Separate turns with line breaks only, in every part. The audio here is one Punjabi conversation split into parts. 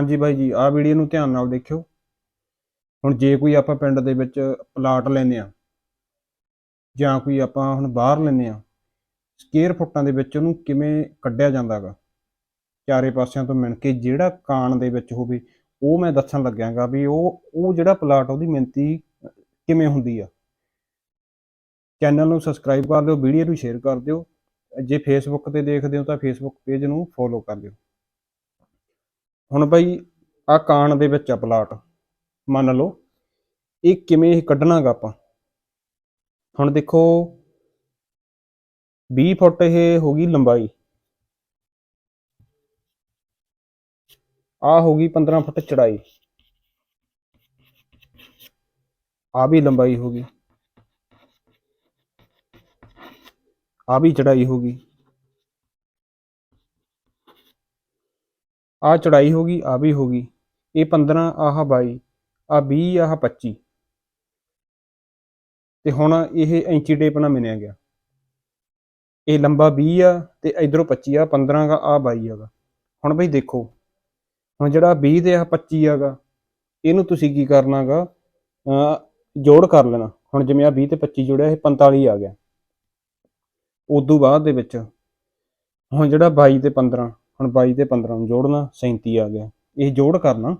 ਹਾਂਜੀ ਬਾਈ ਜੀ, ਆਹ ਵੀਡੀਓ ਨੂੰ ਧਿਆਨ ਨਾਲ ਦੇਖਿਓ। ਹੁਣ ਜੇ ਕੋਈ ਆਪਾਂ ਪਿੰਡ ਦੇ ਵਿੱਚ ਪਲਾਟ ਲੈਨੇ ਆ ਜਾਂ ਕੋਈ ਆਪਾਂ ਹੁਣ ਬਾਹਰ ਲੈਨੇ ਆ ਸਕੁਅਰ ਫੁੱਟਾਂ ਦੇ ਵਿੱਚ ਉਹਨੂੰ ਕਿਵੇਂ ਕੱਢਿਆ ਜਾਂਦਾਗਾ? ਚਾਰੇ ਪਾਸਿਆਂ ਤੋਂ ਮਿਣ ਕੇ ਜਿਹੜਾ ਕਾਣ ਦੇ ਵਿੱਚ ਹੋਵੇ, ਉਹ ਮੈਂ ਦੱਸਣ ਲੱਗਿਆਗਾ ਵੀ ਉਹ ਉਹ ਜਿਹੜਾ ਪਲਾਟ ਉਹਦੀ ਮਿਣਤੀ ਕਿਵੇਂ ਹੁੰਦੀ ਆ। ਚੈਨਲ ਨੂੰ ਸਬਸਕ੍ਰਾਈਬ ਕਰ ਦਿਓ ਵੀਡੀਓ ਨੂੰ ਸ਼ੇਅਰ ਕਰ ਦਿਓ। ਜੇ ਫੇਸਬੁੱਕ ਤੇ ਦੇਖਦੇ ਹੋ ਤਾਂ ਫੇਸਬੁੱਕ ਪੇਜ ਨੂੰ ਫੋਲੋ ਕਰ ਲਿਓ ਹੁਣ ਬਾਈ ਆ ਕਾਣ ਦੇ ਵਿੱਚ ਆ ਪਲਾਟ, ਮੰਨ ਲਓ, ਇਹ ਕਿਵੇਂ ਇਹ ਕੱਢਣਾਗਾ ਆਪਾਂ? ਹੁਣ ਦੇਖੋ 20 ਫੁੱਟ ਇਹ ਹੋ ਗਈ ਲੰਬਾਈ। ਆ ਹੋ ਗਈ 15 ਫੁੱਟ ਚੜਾਈ। ਆ ਵੀ ਲੰਬਾਈ ਹੋ ਗਈ। ਆ ਵੀ ਚੜਾਈ ਹੋ ਗਈ। ਆ ਚੜਾਈ ਹੋ ਗਈ ਆ ਵੀ ਹੋ ਗਈ। ਇਹ 15 ਆਹ 22 ਆ 20 ਆਹ 25 ਤੇ ਹੁਣ ਇਹ ਇੰਚੀ ਟੇਪ ਨਾਲ ਮਿਣਿਆ ਗਿਆ। ਇਹ ਲੰਬਾ 20 ਆ ਤੇ ਇਧਰੋਂ 25 ਆ 15 ਗਾ ਆ 22 ਆਗਾ ਹੁਣ ਬਈ ਦੇਖੋ, ਹੁਣ ਜਿਹੜਾ 20 ਤੇ ਆ 25 ਆਗਾ ਇਹਨੂੰ ਤੁਸੀਂ ਕੀ ਕਰਨਾਗਾ ਜੋੜ ਕਰ ਲੈਣਾ। ਹੁਣ ਜਿਵੇਂ ਆ 20 ਤੇ 25 ਜੋੜਿਆ, ਇਹ 45 ਆ ਗਿਆ। ਉਦੋਂ ਬਾਅਦ ਦੇ ਵਿੱਚ, ਹੁਣ ਜਿਹੜਾ 22 ਤੇ 15 ਹੁਣ 22 ਤੇ 15 ਨੂੰ ਜੋੜਨਾ 37 ਆ ਗਿਆ। ਇਹ ਜੋੜ ਕਰਨਾ।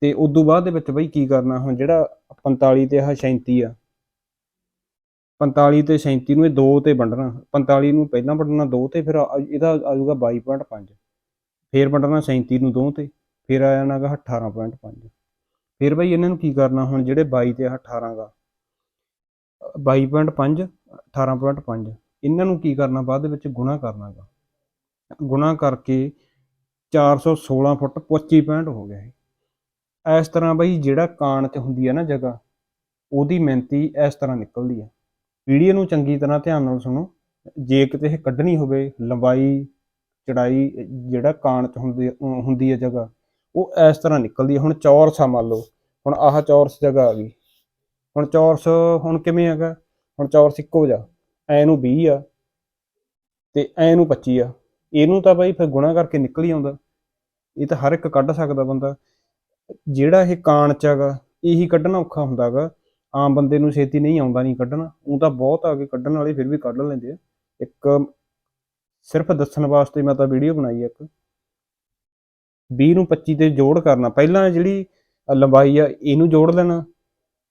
ਤੇ ਉਦੋਂ ਬਾਅਦ ਦੇ ਵਿੱਚ ਬਈ ਕੀ ਕਰਨਾ, ਹੁਣ ਜਿਹੜਾ 45 ਤੇ ਆਹ 37 ਆ। 45 ਤੇ 37 ਨੂੰ ਇਹ 2 ਤੇ ਵੰਡਣਾ। 45 ਨੂੰ ਪਹਿਲਾਂ ਵੰਡਣਾ 2 ਤੇ, ਫਿਰ ਆ- ਇਹਦਾ ਆ ਜਾਊਗਾ 22.5 ਫਿਰ ਵੰਡਣਾ 37 ਨੂੰ 2 ਤੇ, ਫਿਰ ਆ ਜਾਣਾਗਾ 18.5 ਫਿਰ ਬਈ ਇਹਨਾਂ ਨੂੰ ਕੀ ਕਰਨਾ, ਹੁਣ ਜਿਹੜੇ 22 ਤੇ ਆਹ 18 ਗਾ। 22.5 18.5 ਇਹਨਾਂ ਨੂੰ ਕੀ ਕਰਨਾ, ਬਾਅਦ ਦੇ ਵਿੱਚ ਗੁਣਾ ਕਰਨਾਗਾ ਗੁਣਾ ਕਰਕੇ 416 ਫੁੱਟ 25.65 ਹੋ ਗਿਆ ਇਹ। ਇਸ ਤਰ੍ਹਾਂ ਬਈ ਜਿਹੜਾ ਕਾਣ 'ਚ ਹੁੰਦੀ ਹੈ ਨਾ ਜਗ੍ਹਾ, ਉਹਦੀ ਮਿਹਨਤੀ ਇਸ ਤਰ੍ਹਾਂ ਨਿਕਲਦੀ ਹੈ ਵੀਡੀਓ ਨੂੰ ਚੰਗੀ ਤਰ੍ਹਾਂ ਧਿਆਨ ਨਾਲ ਸੁਣੋ, ਜੇ ਕਿਤੇ ਇਹ ਕੱਢਣੀ ਹੋਵੇ, ਲੰਬਾਈ, ਚੜਾਈ, ਜਿਹੜਾ ਕਾਣ 'ਚ ਹੁੰਦੀ ਹੁੰਦੀ ਹੈ ਜਗ੍ਹਾ, ਉਹ ਇਸ ਤਰ੍ਹਾਂ ਨਿਕਲਦੀ ਹੈ ਹੁਣ ਚੌਰਸ ਆ ਮੰਨ ਲਓ, ਹੁਣ ਆਹ ਚੌਰਸ ਜਗ੍ਹਾ ਆ ਗਈ। ਹੁਣ ਚੌਰਸ ਹੁਣ ਕਿਵੇਂ ਹੈਗਾ? ਹੁਣ ਚੌਰਸ ਇੱਕੋ ਜਿਹਾ, ਐ ਨੂੰ 20 ਆ ਤੇ ਐ ਨੂੰ 25 ਆ। ਇਹਨੂੰ ਤਾਂ ਬਾਈ ਫਿਰ ਗੁਣਾ ਕਰਕੇ ਨਿਕਲ ਹੀ ਆਉਂਦਾ। ਇਹ ਤਾਂ ਹਰ ਇੱਕ ਕੱਢ ਸਕਦਾ ਬੰਦਾ। ਜਿਹੜਾ ਇਹ ਕਾਣ ਚ ਹੈਗਾ, ਇਹੀ ਕੱਢਣਾ ਔਖਾ ਹੁੰਦਾਗਾ। ਆਮ ਬੰਦੇ ਨੂੰ ਛੇਤੀ ਨਹੀਂ ਆਉਂਦਾ ਨਹੀਂ ਕੱਢਣਾ। ਉਹ ਤਾਂ ਬਹੁਤ ਆ ਕੇ ਕੱਢਣ ਵਾਲੇ ਫਿਰ ਵੀ ਕੱਢ ਲੈਂਦੇ ਆ। ਇੱਕ ਸਿਰਫ ਦੱਸਣ ਵਾਸਤੇ ਮੈਂ ਤਾਂ ਵੀਡੀਓ ਬਣਾਈ ਆ ਇੱਕ। 20 ਨੂੰ 25 ਤੇ ਜੋੜ ਕਰਨਾ। ਪਹਿਲਾਂ ਜਿਹੜੀ ਲੰਬਾਈ ਆ, ਇਹਨੂੰ ਜੋੜ ਲੈਣਾ।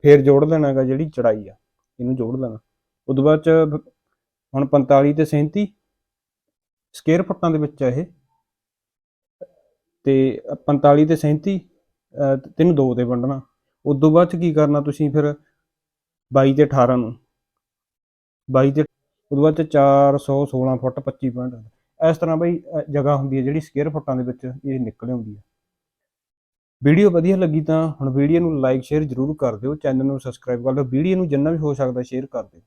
ਫਿਰ ਜੋੜ ਲੈਣਾ ਹੈਗਾ ਜਿਹੜੀ ਚੜਾਈ ਆ, ਇਹਨੂੰ ਜੋੜ ਲੈਣਾ। ਉਦੋਂ ਬਾਅਦ ਚ ਹੁਣ 45 ਤੇ 37 ਸਕੁਅਰ ਫੁੱਟਾਂ ਦੇ ਵਿੱਚ ਆ ਇਹ। ਤੇ 45 ਤੇ 37 ਅਹ ਤੈਨੂੰ ਦੋ ਤੇ ਵੰਡਣਾ। ਉਦੋਂ ਬਾਅਦ ਚ ਕੀ ਕਰਨਾ ਤੁਸੀਂ ਫਿਰ? 22 ਤੇ 18 ਨੂੰ। 22 ਤੇ ਤੋਂ ਬਾਅਦ ਚ 416 ਫੁੱਟ 25 ਪੁਆਇੰਟ ਇਸ ਤਰ੍ਹਾਂ ਬਈ ਜਗ੍ਹਾ ਹੁੰਦੀ ਹੈ ਜਿਹੜੀ ਸਕੁਅਰ ਫੁੱਟਾਂ ਦੇ ਵਿੱਚ ਇਹ ਨਿਕਲ ਆਉਂਦੀ ਹੈ। ਵੀਡੀਓ ਵਧੀਆ ਲੱਗੀ ਤਾਂ ਹੁਣ ਵੀਡੀਓ ਨੂੰ ਲਾਈਕ ਸ਼ੇਅਰ ਜ਼ਰੂਰ ਕਰ ਦਿਓ। ਚੈਨਲ ਨੂੰ ਸਬਸਕ੍ਰਾਈਬ ਕਰ ਲਓ ਵੀਡੀਓ ਨੂੰ ਜਿੰਨਾ ਵੀ ਹੋ ਸਕਦਾ ਸ਼ੇਅਰ ਕਰ ਦਿਓ।